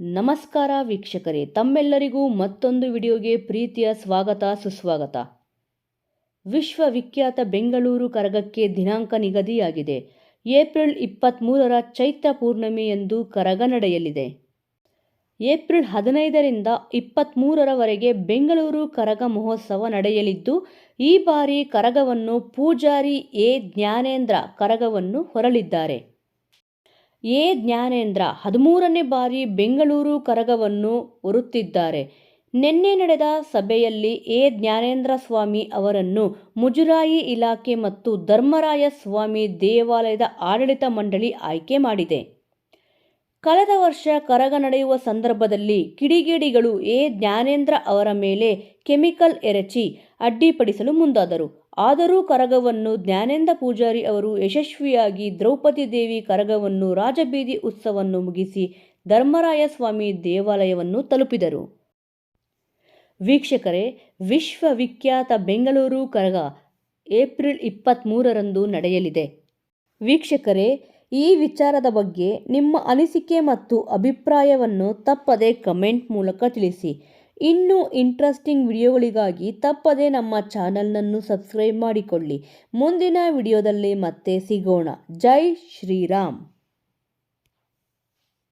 ನಮಸ್ಕಾರ ವೀಕ್ಷಕರೇ, ತಮ್ಮೆಲ್ಲರಿಗೂ ಮತ್ತೊಂದು ವಿಡಿಯೋಗೆ ಪ್ರೀತಿಯ ಸ್ವಾಗತ, ಸುಸ್ವಾಗತ. ವಿಶ್ವವಿಖ್ಯಾತ ಬೆಂಗಳೂರು ಕರಗಕ್ಕೆ ದಿನಾಂಕ ನಿಗದಿಯಾಗಿದೆ. ಏಪ್ರಿಲ್ ಇಪ್ಪತ್ತ್ಮೂರರ ಚೈತ್ರ ಪೂರ್ಣಿಮೆಯಂದು ಕರಗ ನಡೆಯಲಿದೆ. ಏಪ್ರಿಲ್ ಹದಿನೈದರಿಂದ ಇಪ್ಪತ್ತ್ಮೂರರವರೆಗೆ ಬೆಂಗಳೂರು ಕರಗ ಮಹೋತ್ಸವ ನಡೆಯಲಿದ್ದು, ಈ ಬಾರಿ ಕರಗವನ್ನು ಪೂಜಾರಿ ಎ ಜ್ಞಾನೇಂದ್ರ ಕರಗವನ್ನು ಹೊರಲಿದ್ದಾರೆ. ಎ ಜ್ಞಾನೇಂದ್ರ ಹದಿಮೂರನೇ ಬಾರಿ ಬೆಂಗಳೂರು ಕರಗವನ್ನು ಹೊರುತ್ತಿದ್ದಾರೆ. ನಿನ್ನೆ ನಡೆದ ಸಭೆಯಲ್ಲಿ ಎ ಜ್ಞಾನೇಂದ್ರ ಸ್ವಾಮಿ ಅವರನ್ನು ಮುಜರಾಯಿ ಇಲಾಖೆ ಮತ್ತು ಧರ್ಮರಾಯ ಸ್ವಾಮಿ ದೇವಾಲಯದ ಆಡಳಿತ ಮಂಡಳಿ ಆಯ್ಕೆ ಮಾಡಿದೆ. ಕಳೆದ ವರ್ಷ ಕರಗ ನಡೆಯುವ ಸಂದರ್ಭದಲ್ಲಿ ಕಿಡಿಗೇಡಿಗಳು ಎ. ಜ್ಞಾನೇಂದ್ರ ಅವರ ಮೇಲೆ ಕೆಮಿಕಲ್ ಎರಚಿ ಅಡ್ಡಿಪಡಿಸಲು ಮುಂದಾದರು. ಆದರೂ ಕರಗವನ್ನು ಜ್ಞಾನೇಂದ್ರ ಪೂಜಾರಿ ಅವರು ಯಶಸ್ವಿಯಾಗಿ ದ್ರೌಪದಿ ದೇವಿ ಕರಗವನ್ನು ರಾಜಬೀದಿ ಉತ್ಸವವನ್ನು ಮುಗಿಸಿ ಧರ್ಮರಾಯ ಸ್ವಾಮಿ ದೇವಾಲಯವನ್ನು ತಲುಪಿದರು. ವೀಕ್ಷಕರೇ, ವಿಶ್ವವಿಖ್ಯಾತ ಬೆಂಗಳೂರು ಕರಗ ಏಪ್ರಿಲ್ ಇಪ್ಪತ್ತ್ಮೂರರಂದು ನಡೆಯಲಿದೆ. ವೀಕ್ಷಕರೇ ಈ ವಿಚಾರದ ಬಗ್ಗೆ ನಿಮ್ಮ ಅನಿಸಿಕೆ ಮತ್ತು ಅಭಿಪ್ರಾಯವನ್ನು ತಪ್ಪದೆ ಕಮೆಂಟ್ ಮೂಲಕ ತಿಳಿಸಿ. ಇನ್ನೂ ಇಂಟ್ರೆಸ್ಟಿಂಗ್ ವಿಡಿಯೋಗಳಿಗಾಗಿ ತಪ್ಪದೆ ನಮ್ಮ ಚಾನಲ್ನನ್ನು ಸಬ್ಸ್ಕ್ರೈಬ್ ಮಾಡಿಕೊಳ್ಳಿ. ಮುಂದಿನ ವಿಡಿಯೋದಲ್ಲಿ ಮತ್ತೆ ಸಿಗೋಣ. ಜೈ ಶ್ರೀರಾಮ್.